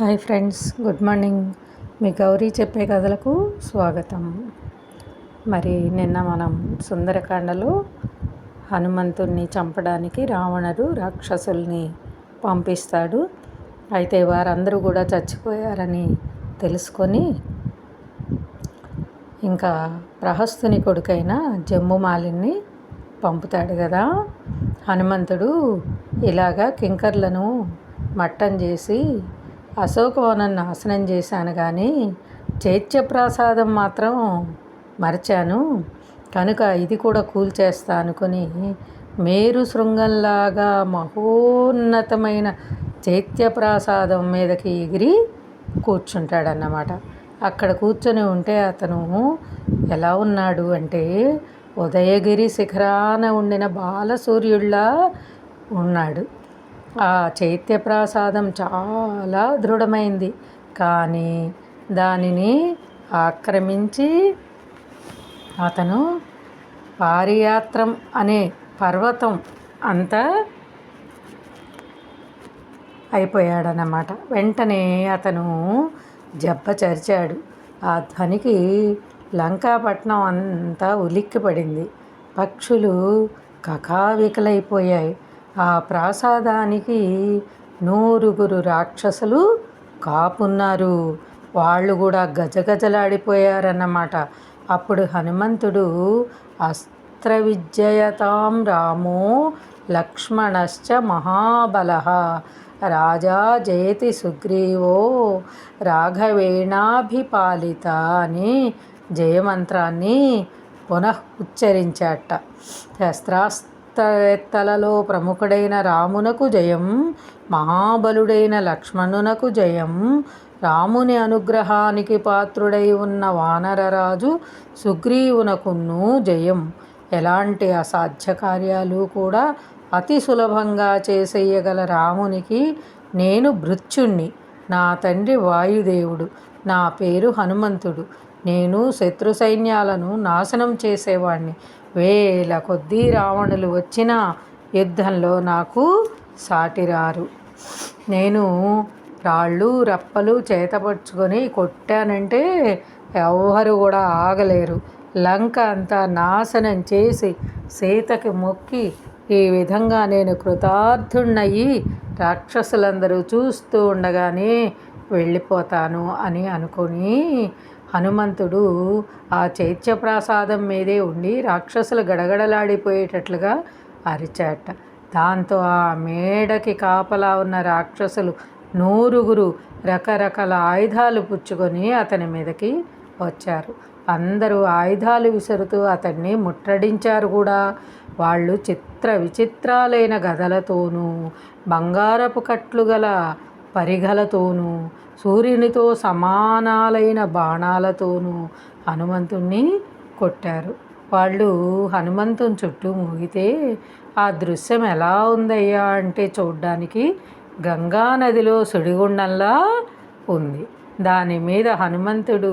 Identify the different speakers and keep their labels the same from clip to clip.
Speaker 1: Hi friends good morning. మీ గౌరీ చెప్పే కథలకు స్వాగతం. మరి నిన్న మనం సుందరకాండలో హనుమంతుణ్ణి చంపడానికి రావణుడు రాక్షసుల్ని పంపిస్తాడు. అయితే వారందరూ కూడా చచ్చిపోయారని తెలుసుకొని ఇంకా ప్రహస్తుని కొడుకైన జమ్ముమాలిని పంపుతాడు కదా. హనుమంతుడు ఇలాగా కింకర్లను మట్టం చేసి అశోకవనం నాశనం చేశాను కానీ చైత్యప్రాసాదం మాత్రం మరిచాను. కనుక ఇది కూడా కూల్చేస్తా అనుకుని మేరు శృంగంలాగా మహోన్నతమైన చైత్యప్రాసాదం మీదకి ఎగిరి కూర్చుంటాడన్నమాట. అక్కడ కూర్చొని ఉంటే అతను ఎలా ఉన్నాడు అంటే ఉదయగిరి శిఖరాన ఉండిన బాలసూర్యుళ్ళ ఉన్నాడు. ఆ చైత్య ప్రసాదం చాలా దృఢమైంది. కానీ దానిని ఆక్రమించి అతను పారియాత్రం అనే పర్వతం అంతా అయిపోయాడనమాట వెంటనే అతను జబ్బ చరిచాడు. ఆ ధ్వనికి లంకాపట్నం అంతా ఉలిక్కిపడింది. పక్షులు కకావికలైపోయాయి. ఆ ప్రాసాదానికి నూరుగురు రాక్షసులు కాపున్నారు. వాళ్ళు కూడా గజగజలాడిపోయారన్నమాట. అప్పుడు హనుమంతుడు అస్త్ర విజయతాం రామో లక్ష్మణశ్చ మహాబల. రాజా జయతి సుగ్రీవో రాఘవేణాభిపాలిత అని జయమంత్రాన్ని పునః ఉచ్చరించాట శస్త్రాస్త్ర శాస్త్రవేత్తలలో ప్రముఖుడైన రామునకు జయం మహాబలుడైన లక్ష్మణునకు జయం. రాముని అనుగ్రహానికి పాత్రుడై ఉన్న వానరరాజు సుగ్రీవునకును జయం. ఎలాంటి అసాధ్య కార్యాలు కూడా అతి సులభంగా చేసేయగల రామునికి నేను భృత్యుణ్ణి. నా తండ్రి వాయుదేవుడు నా పేరు హనుమంతుడు. నేను శత్రు సైన్యాలను నాశనం చేసేవాణ్ణి. వేల కొద్దీ రావణులు వచ్చిన యుద్ధంలో నాకు సాటిరారు. నేను రాళ్ళు రప్పలు చేతపరుచుకొని కొట్టానంటే ఎవ్వరు కూడా ఆగలేరు. లంక అంతా నాశనం చేసి సీతకి మొక్కి ఈ విధంగా నేను కృతార్థుణ్ణయి రాక్షసులందరూ చూస్తూ ఉండగానే వెళ్ళిపోతాను అని అనుకొని హనుమంతుడు ఆ చైత్యప్రసాదం మీదే ఉండి రాక్షసులు గడగడలాడిపోయేటట్లుగా అరిచాట దాంతో ఆ మేడకి కాపలా ఉన్న రాక్షసులు నూరుగురు రకరకాల ఆయుధాలు పుచ్చుకొని అతని మీదకి వచ్చారు. అందరూ ఆయుధాలు విసురుతూ అతన్ని ముట్టడించారు కూడా. వాళ్ళు చిత్ర విచిత్రాలైన గదలతోనూ బంగారపు కట్లు గల పరిగలతోనూ సూర్యునితో సమానాలైన బాణాలతోనూ హనుమంతుణ్ణి కొట్టారు. వాళ్ళు హనుమంతుని చుట్టూ మూగితే ఆ దృశ్యం ఎలా ఉందయ్యా అంటే చూడ్డానికి గంగా నదిలో సుడిగుండంలా ఉంది. దాని మీద హనుమంతుడు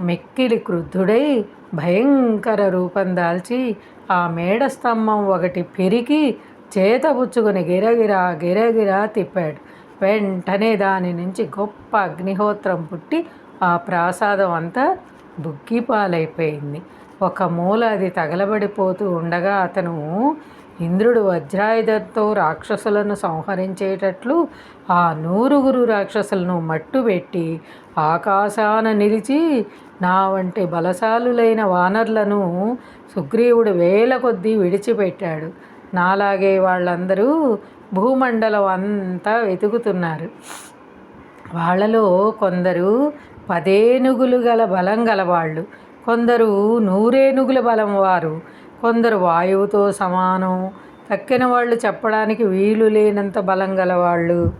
Speaker 1: మెక్కిలి క్రుద్ధుడై భయంకర రూపం దాల్చి ఆ మేడ స్తంభం ఒకటి పెరిగి చేతపుచ్చుకొని గిరగిరా గిరగిరా తిప్పాడు. వెంటనే దాని నుంచి గొప్ప అగ్నిహోత్రం పుట్టి ఆ ప్రాసాదం అంతా బుగ్గిపాలైపోయింది ఒక మూల అది తగలబడిపోతూ ఉండగా అతను ఇంద్రుడు వజ్రాయుధంతో రాక్షసులను సంహరించేటట్లు ఆ నూరుగురు రాక్షసులను మట్టుబెట్టి ఆకాశాన నిలిచి నా వంటి బలశాలులైన వానర్లను సుగ్రీవుడు వేల కొద్దీ విడిచిపెట్టాడు. నాలాగే వాళ్ళందరూ భూమండలం అంతా వెతుకుతున్నారు. వాళ్ళలో కొందరు పదేనుగులు గల బలం గలవాళ్ళు. కొందరు నూరేనుగుల బలం వారు. కొందరు వాయువుతో సమానం. తక్కిన వాళ్ళు చెప్పడానికి వీలు లేనంత బలం గలవాళ్ళు.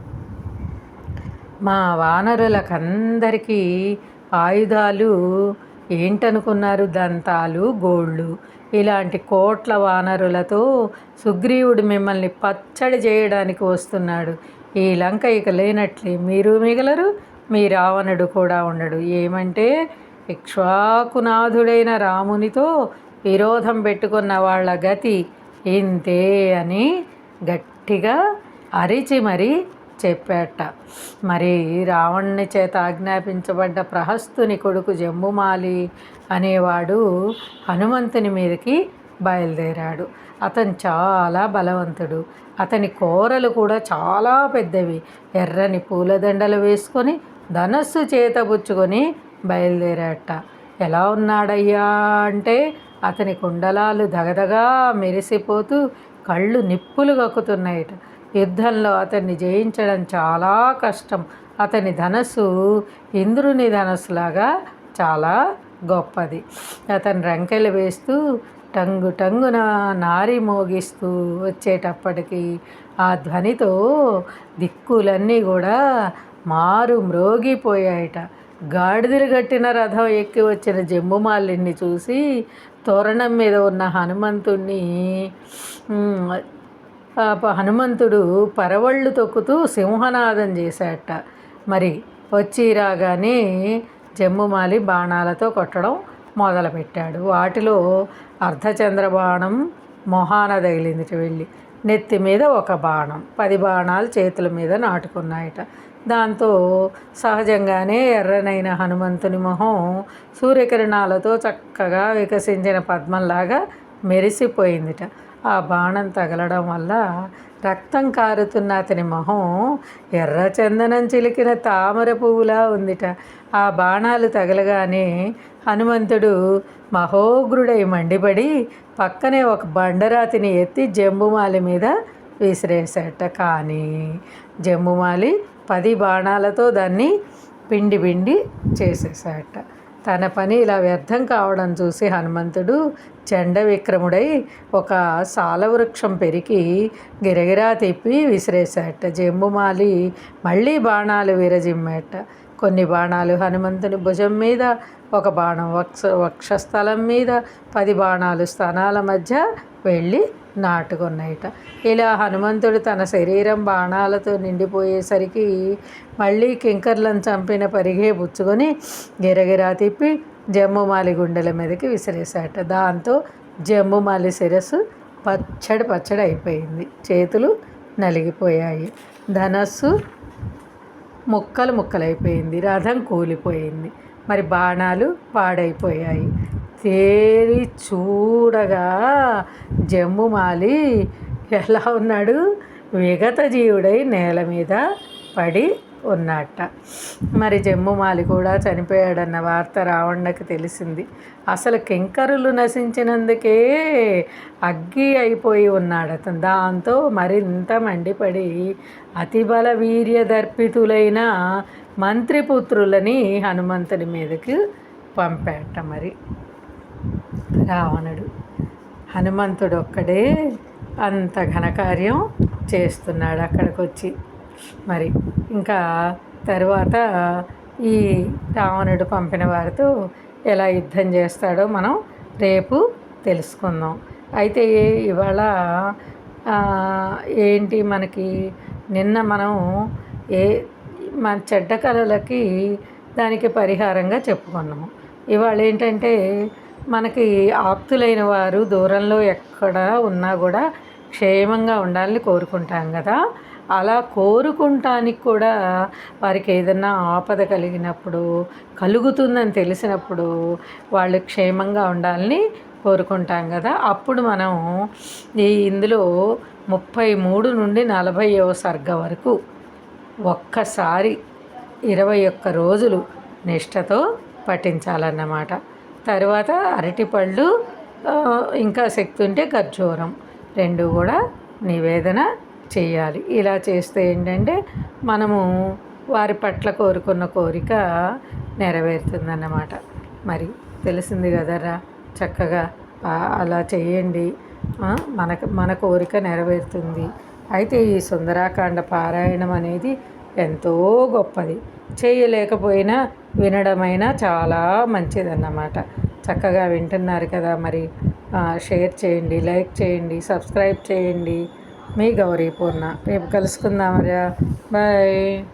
Speaker 1: మా వానరులకందరికీ ఆయుధాలు ఏంటనుకున్నారు దంతాలు గోళ్ళు? ఇలాంటి కోట్ల వానరులతో సుగ్రీవుడు మిమ్మల్ని పచ్చడి చేయడానికి వస్తున్నాడు. ఈ లంక ఇక లేనట్లే. మీరు మిగలరు మీ రావణుడు కూడా ఉండడు. ఏమంటే ఇక్ష్వాకునాథుడైన రామునితో విరోధం పెట్టుకున్న వాళ్ళ గతి ఇంతే అని గట్టిగా అరిచి మరి చెప్పేట. మరి రావణుని చేత ఆజ్ఞాపించబడ్డ ప్రహస్తుని కొడుకు జంబుమాలి అనేవాడు హనుమంతుని మీదకి బయలుదేరాడు. అతను చాలా బలవంతుడు. అతని కూరలు కూడా చాలా పెద్దవి. ఎర్రని పూలదండలు వేసుకొని ధనస్సు చేతబుచ్చుకొని బయలుదేరాట. ఎలా ఉన్నాడయ్యా అంటే అతని కుండలాలు దగదగా మెరిసిపోతూ కళ్ళు నిప్పులు కక్కుతున్నాయట. యుద్ధంలో అతన్ని జయించడం చాలా కష్టం. అతని ధనస్సు ఇంద్రుని ధనస్సులాగా చాలా గొప్పది. అతను రంకెలు వేస్తూ టంగు టంగున నారి మోగిస్తూ వచ్చేటప్పటికి ఆ ధ్వనితో దిక్కులన్నీ కూడా మారు మ్రోగిపోయాయట. గాడిదలు కట్టిన రథం ఎక్కి వచ్చిన జమ్ముమాలిని చూసి తోరణం మీద ఉన్న హనుమంతుణ్ణి హనుమంతుడు పరవళ్ళు తొక్కుతూ సింహనాదం చేశాట మరి వచ్చి రాగానే జమ్ముమాలి బాణాలతో కొట్టడం మొదలుపెట్టాడు. వాటిలో అర్ధచంద్ర బాణం మొహాన తగిలింది వెళ్ళి. నెత్తి మీద ఒక బాణం. పది బాణాలు చేతుల మీద నాటుకున్నాయట. దాంతో సహజంగానే ఎర్రనైన హనుమంతుని మొహం సూర్యకిరణాలతో చక్కగా వికసించిన పద్మంలాగా మెరిసిపోయిందిట. ఆ బాణం తగలడం వల్ల రక్తం కారుతున్న అతని మొహం ఎర్ర చందనం చిలికిన తామర పువ్వులా ఉందిట. ఆ బాణాలు తగలగానే హనుమంతుడు మహోగ్రుడై మండిపడి పక్కనే ఒక బండరాతిని ఎత్తి జంబుమాలి మీద విసిరేశాట. కానీ జంబుమాలి పది బాణాలతో దాన్ని పిండి పిండి చేసేసాట తన పని ఇలా వ్యర్థం కావడం చూసి హనుమంతుడు చెండ విక్రముడై ఒక సాలవృక్షం పెరికి గిరగిరా తిప్పి విసిరేశాట. జంబుమాలి మళ్ళీ బాణాలు విరజిమ్మేట. కొన్ని బాణాలు హనుమంతుని భుజం మీద ఒక బాణం వక్ష వక్షస్థలం మీద పది బాణాలు స్థానాల మధ్య వెళ్ళి నాటుకున్నాయిట. ఇలా హనుమంతుడు తన శరీరం బాణాలతో నిండిపోయేసరికి మళ్ళీ కింకర్లను చంపిన పరిగే పుచ్చుకొని గిరగిరా తిప్పి జమ్ముమాలి గుండెల మీదకి విసిరేశాట. దాంతో జమ్ముమాలి శిరస్సు పచ్చడి పచ్చడి అయిపోయింది. చేతులు నలిగిపోయాయి. ధనస్సు ముక్కలు ముక్కలైపోయింది. రథం కూలిపోయింది. మరి బాణాలు పాడైపోయాయి. తేరి చూడగా జమ్ముమాలి ఎలా ఉన్నాడు? విగత జీవుడై నేల మీద పడి ఉన్నట్ట మరి జమ్ముమాలి కూడా చనిపోయాడన్న వార్త రావణ్ణకి తెలిసింది. అసలు కింకరులు నశించినందుకే అగ్గి అయిపోయి ఉన్నాడు అతను దాంతో మరింత మండిపడి అతిబల వీర్యదర్పితులైన మంత్రిపుత్రులని హనుమంతుని మీదకి పంపాట మరి. రావణుడు. హనుమంతుడు ఒక్కడే అంత ఘనకార్యం చేస్తున్నాడు అక్కడికి వచ్చి మరి ఇంకా తర్వాత ఈ రావణుడు పంపిన వారితో ఎలా యుద్ధం చేస్తాడో మనం రేపు తెలుసుకుందాం. అయితే ఇవాళ ఏంటి మనకి నిన్న మనం ఏ మన చెడ్డ కళలకి దానికి పరిహారంగా చెప్పుకున్నాము. ఇవాళ ఏంటంటే మనకి ఆప్తులైన వారు దూరంలో ఎక్కడ ఉన్నా కూడా క్షేమంగా ఉండాలని కోరుకుంటాం కదా. అలా కోరుకుంటానికి కూడా వారికి ఏదన్నా ఆపద కలిగినప్పుడు కలుగుతుందని తెలిసినప్పుడు వాళ్ళు క్షేమంగా ఉండాలని కోరుకుంటాం కదా. అప్పుడు మనం ఈ ఇందులో ముప్పై మూడు నుండి నలభైవ సర్గ వరకు ఒక్కసారి ఇరవై ఒక్క రోజులు నిష్టతో పఠించాలన్నమాట. తర్వాత అరటిపళ్ళు ఇంకా శక్తి ఉంటే ఖర్జూరం. రెండు కూడా నివేదన చేయాలి. ఇలా చేస్తే ఏంటంటే మనము వారి పట్ల కోరుకున్న కోరిక నెరవేరుతుందన్నమాట. మరి తెలిసింది కదరా? చక్కగా అలా చేయండి. మనకు మన కోరిక నెరవేరుతుంది. అయితే ఈ సుందరాకాండ పారాయణం అనేది ఎంతో గొప్పది. చేయలేకపోయినా వినడమైనా చాలా మంచిదన్నమాట. చక్కగా వింటున్నారు కదా మరి. షేర్ చేయండి లైక్ చేయండి సబ్స్క్రైబ్ చేయండి. మీ గౌరీ పూర్ణ. రేపు కలుసుకుందామరా బాయ్.